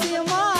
प्रियमा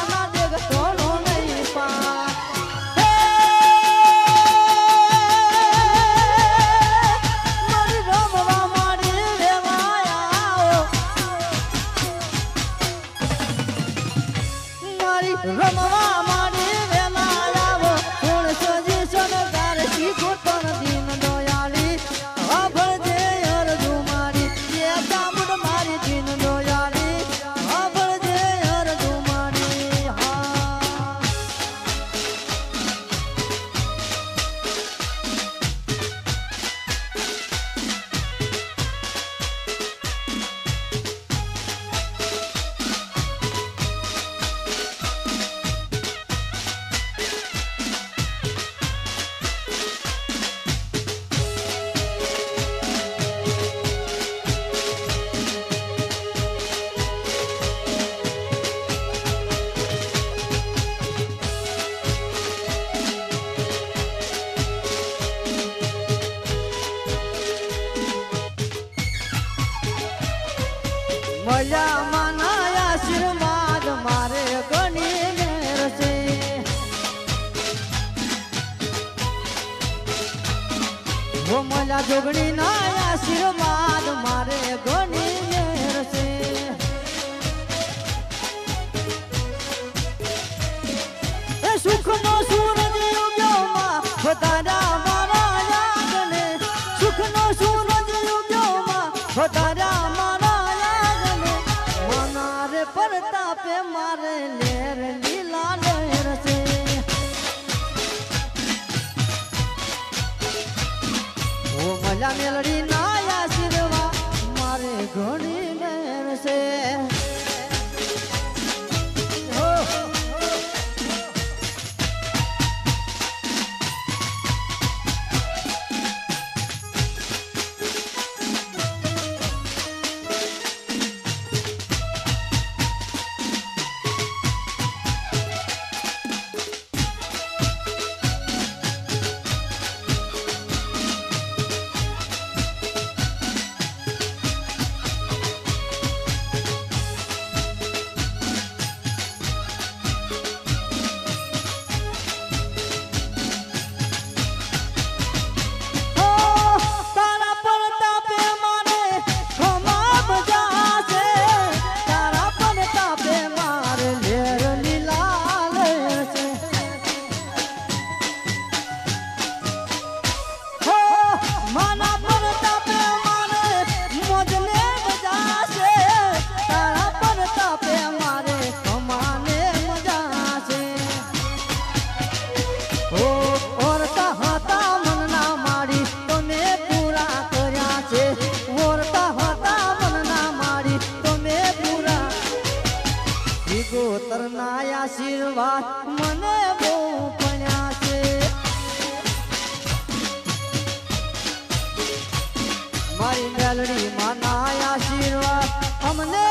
જોગણી ના આશીર્વાદ મારે ગણી મેરશે એ સુખનો સૂરજ ઉગ્યો માં વધારા મારા યાદને સુખનો સૂરજ ઉગ્યો માં વધારા મારા યાદને મનારે પરતાપે મારે la melodía. દેવા મને બહુ પડ્યા છે. મારી મેલડી આશીર્વાદ અમને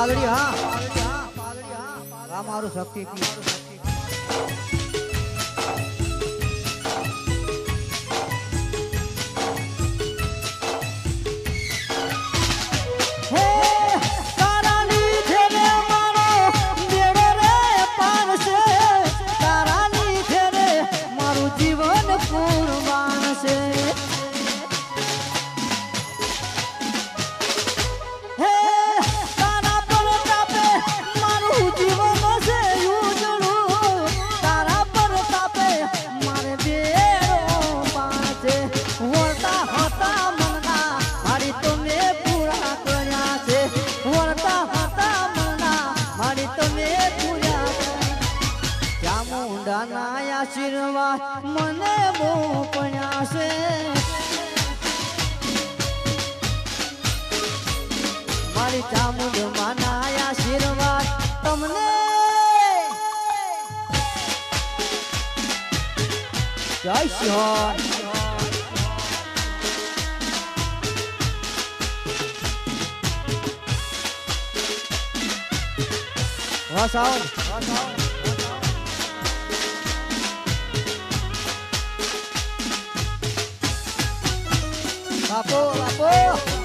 પાલડી હા. મારું શક્તિ મને બહુ પણ્યા છે મારી ચામુંડ માના આશીર્વાદ તમને જય Shri Nossa aula. Nossa aula. લાપો લાપો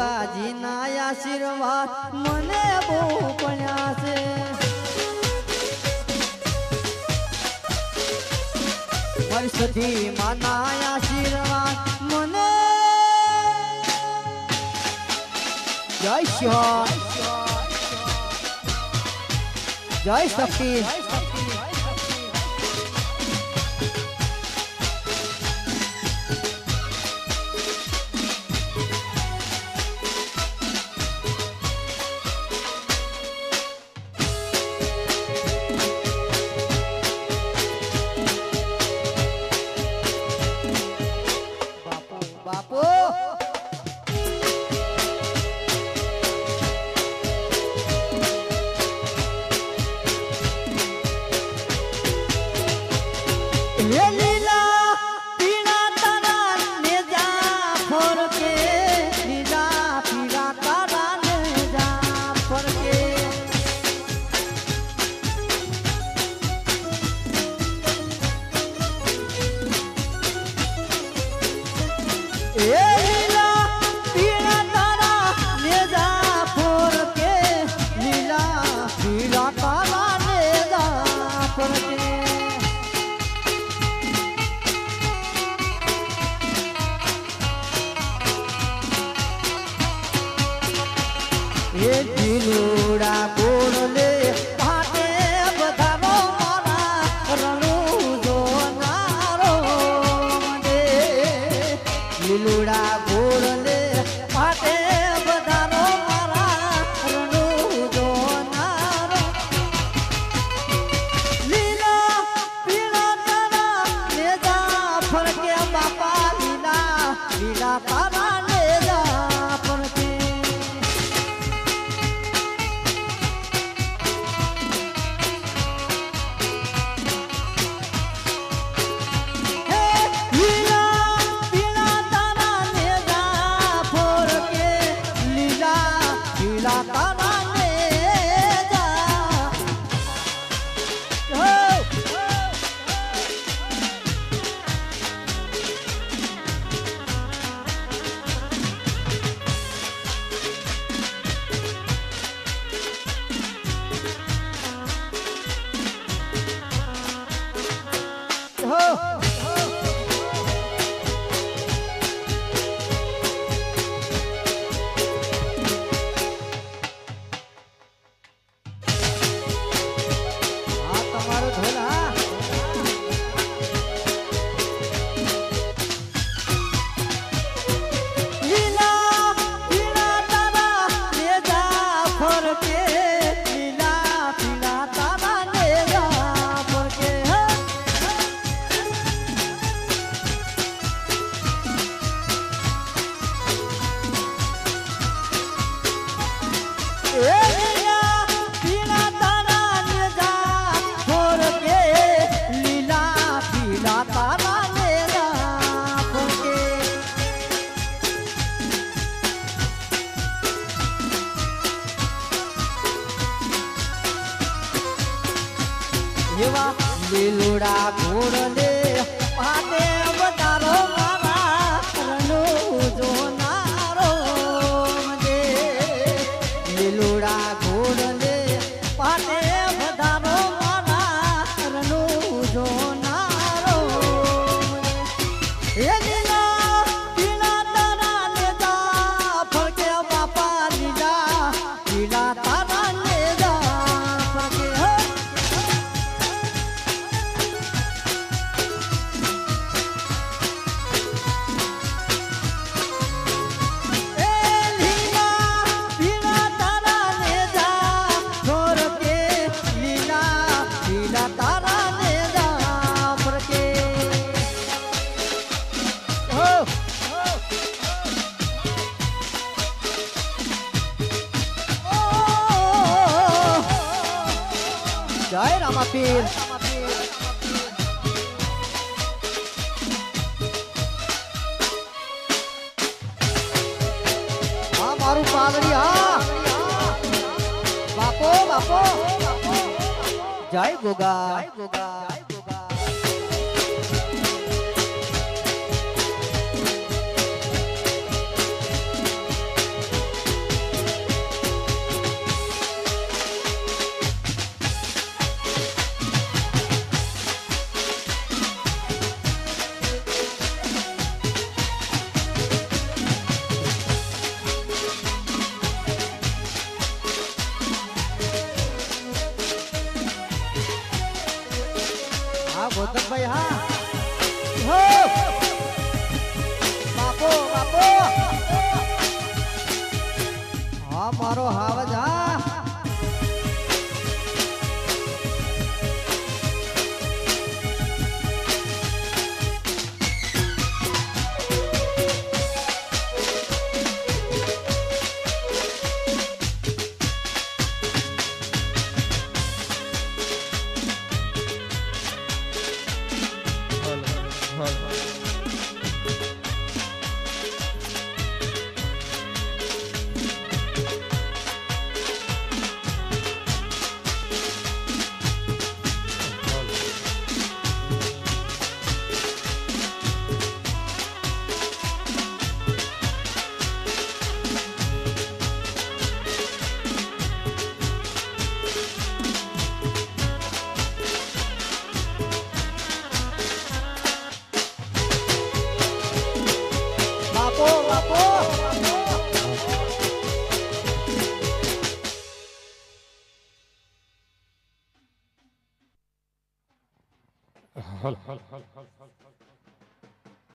દુર્ગાજીના આશીર્વાદ મને બહુ પડ્યા છે. વર્ષથી માના આશીર્વાદ મને જય શ્યામ જય શક્તિ. Yeah. ગુણ Mapir. હા મારું પાદરી હા. બાપો બાપો. જય ગોગા જય ગોગા.